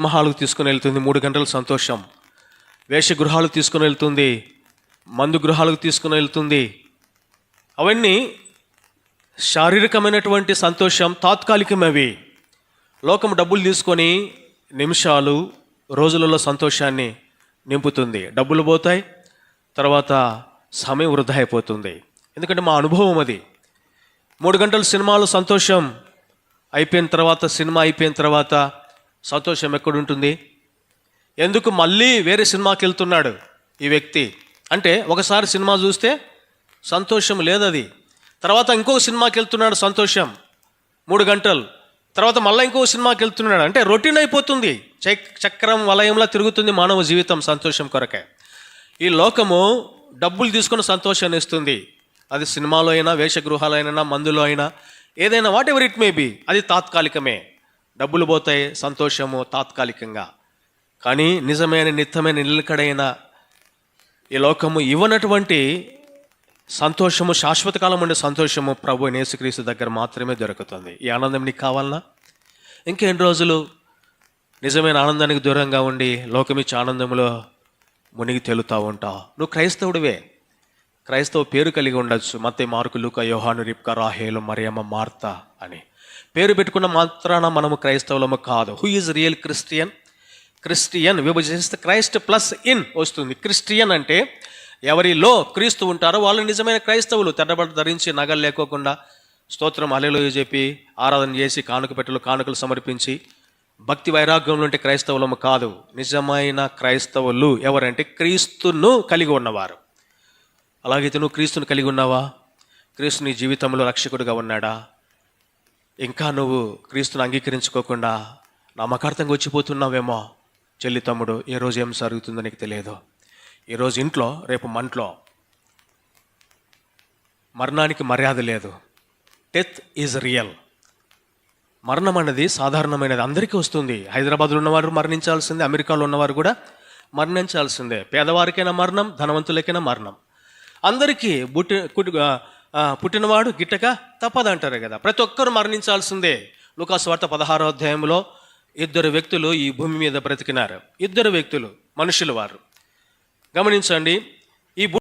మహాలకు తీసుకుని వెళ్తుంది. మూడు గంటల సంతోషం. వేషగృహాలకు తీసుకుని వెళ్తుంది. మందు గృహాలకు తీసుకుని వెళ్తుంది. అవన్నీ శారీరకమైనటువంటి సంతోషం తాత్కాలికమవి. లోకం డబ్బులు తీసుకొని నిమిషాలు రోజులలో సంతోషాన్ని నింపుతుంది. డబ్బులు పోతాయి తర్వాత సమయం వృధా అయిపోతుంది. ఎందుకంటే మా అనుభవం అది. మూడు గంటల సినిమాలో సంతోషం అయిపోయిన తర్వాత సినిమా అయిపోయిన తర్వాత సంతోషం ఎక్కడుంటుంది? ఎందుకు మళ్ళీ వేరే సినిమాకి వెళ్తున్నాడు ఈ వ్యక్తి? అంటే ఒకసారి సినిమా చూస్తే సంతోషం లేదది. తర్వాత ఇంకొక సినిమాకి వెళ్తున్నాడు సంతోషం. మూడు గంటలు. తర్వాత మళ్ళీ ఇంకో సినిమాకి వెళ్తున్నాడు. అంటే రొటీన్ అయిపోతుంది. చక్ చక్రం వలయంలా తిరుగుతుంది మానవ జీవితం సంతోషం కొరకే. ఈ లోకము డబ్బులు తీసుకుని సంతోషాన్ని ఇస్తుంది. అది సినిమాలో అయినా వేషగృహాలైనా మందులో అయినా ఏదైనా whatever it may be అది తాత్కాలికమే. డబ్బులు పోతాయి సంతోషము తాత్కాలికంగా. కానీ నిజమైన నిత్యమైన నిలకడైన ఈ లోకము ఇవ్వనటువంటి సంతోషము శాశ్వత కాలం ఉండే సంతోషము ప్రభు నేసుక్రీస్తు దగ్గర మాత్రమే దొరుకుతుంది. ఈ ఆనందం నీకు కావాలనా ఇంకెన్ని రోజులు నిజమైన ఆనందానికి దూరంగా ఉండి లోకమిచ్చే ఆనందంలో మునిగి తేలుతూ ఉంటావు? నువ్వు క్రైస్తవుడివే. క్రైస్తవ పేరు కలిగి ఉండొచ్చు. మతే మార్కు లూక యోహాను రిప్కా రాహేలు మరియమ్మ మార్త అని. పేరు పెట్టుకున్న మాత్రాన మనము క్రైస్తవులము కాదు. Who is real Christian Christian విభజిస్తే క్రైస్ట్ ప్లస్ ఇన్ వస్తుంది. క్రిస్టియన్ అంటే ఎవరిలో క్రీస్తు ఉంటారో వాళ్ళు నిజమైన క్రైస్తవులు. తెల్లబట్ట ధరించి నగలు లేకోకుండా స్తోత్రం అలెలు చెప్పి ఆరాధన చేసి కానుక పెట్టలు కానుకలు సమర్పించి భక్తి వైరాగ్యంలో ఉంటే క్రైస్తవులము కాదు. నిజమైన క్రైస్తవులు ఎవరంటే క్రీస్తును కలిగి ఉన్నవారు. అలాగైతే నువ్వు క్రీస్తుని కలిగి ఉన్నావా? క్రీస్తు నీ జీవితంలో రక్షకుడిగా ఉన్నాడా? ఇంకా నువ్వు క్రీస్తుని అంగీకరించుకోకుండా నమ్మకార్థంగా వచ్చిపోతున్నావేమో? చెల్లి తమ్ముడు ఏ రోజు ఏం జరుగుతుందో నీకు తెలియదు. ఈరోజు ఇంట్లో రేపు మంట్లో. మరణానికి మర్యాద లేదు. డెత్ ఈజ్ రియల్ మరణం అనేది సాధారణమైనది. అందరికీ వస్తుంది. హైదరాబాద్లో ఉన్నవారు మరణించాల్సిందే అమెరికాలో ఉన్నవారు కూడా మరణించాల్సిందే. పేదవారికైనా మరణం ధనవంతులకైనా మరణం. అందరికీ పుట్టి పుట్టినవాడు గిట్టక తప్పదంటారు కదా. ప్రతి ఒక్కరు మరణించాల్సిందే. లూకాసు వార్త పదహారో అధ్యాయంలో ఇద్దరు వ్యక్తులు ఈ భూమి మీద బ్రతికినారు. ఇద్దరు వ్యక్తులు మనుషులు వారు. గమనించండి ఈ భూ